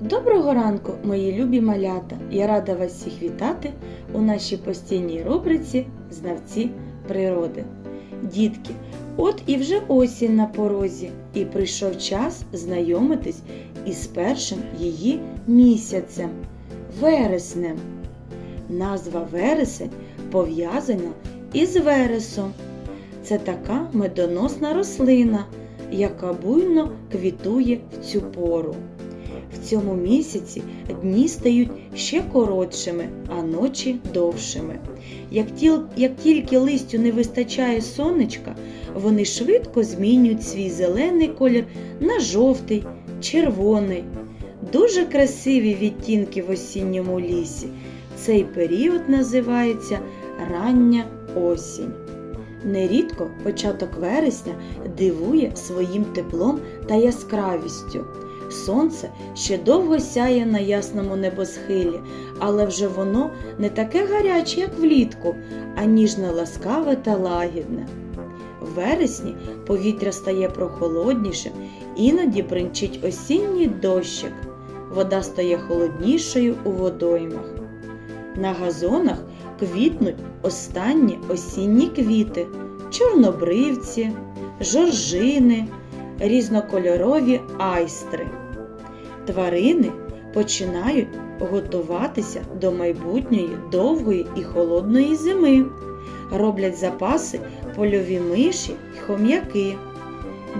Доброго ранку, мої любі малята! Я рада вас всіх вітати у нашій постійній рубриці Знавці природи. Дітки, от і вже осінь на порозі, і прийшов час знайомитись із першим її місяцем вереснем. Назва вересень пов'язана із вересом. Це така медоносна рослина, яка буйно квітує в цю пору. В цьому місяці дні стають ще коротшими, а ночі довшими. Як, тіл, як тільки листю не вистачає сонечка, вони швидко змінюють свій зелений колір на жовтий, червоний. Дуже красиві відтінки в осінньому лісі. Цей період називається рання осінь. Нерідко початок вересня дивує своїм теплом та яскравістю. Сонце ще довго сяє на ясному небосхилі, але вже воно не таке гаряче, як влітку, а ніжно ласкаве та лагідне. В вересні повітря стає прохолоднішим, іноді бринчить осінній дощик. Вода стає холоднішою у водоймах. На газонах квітнуть останні осінні квіти, чорнобривці, жоржини, різнокольорові айстри. Тварини починають готуватися до майбутньої довгої і холодної зими. Роблять запаси польові миші й хом'яки.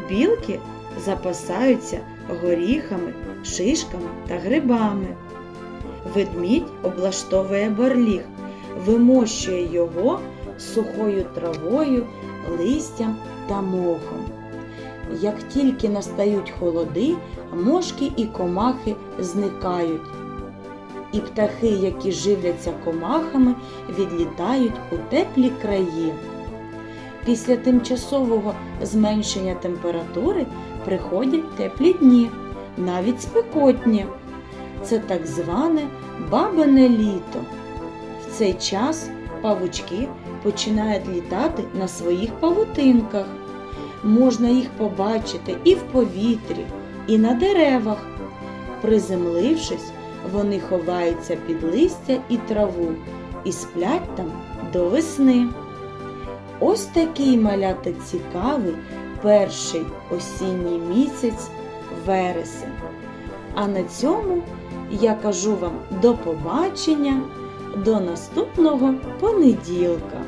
Білки запасаються горіхами, шишками та грибами. Ведмідь облаштовує барліг, вимощує його сухою травою, листям та мохом. Як тільки настають холоди, мошки і комахи зникають. І птахи, які живляться комахами, відлітають у теплі краї. Після тимчасового зменшення температури приходять теплі дні, навіть спекотні. Це так зване бабине літо. В цей час павучки починають літати на своїх павутинках. Можна їх побачити і в повітрі, і на деревах. Приземлившись, вони ховаються під листя і траву і сплять там до весни. Ось такий малята цікавий перший осінній місяць вересень. А на цьому я кажу вам до побачення, до наступного понеділка.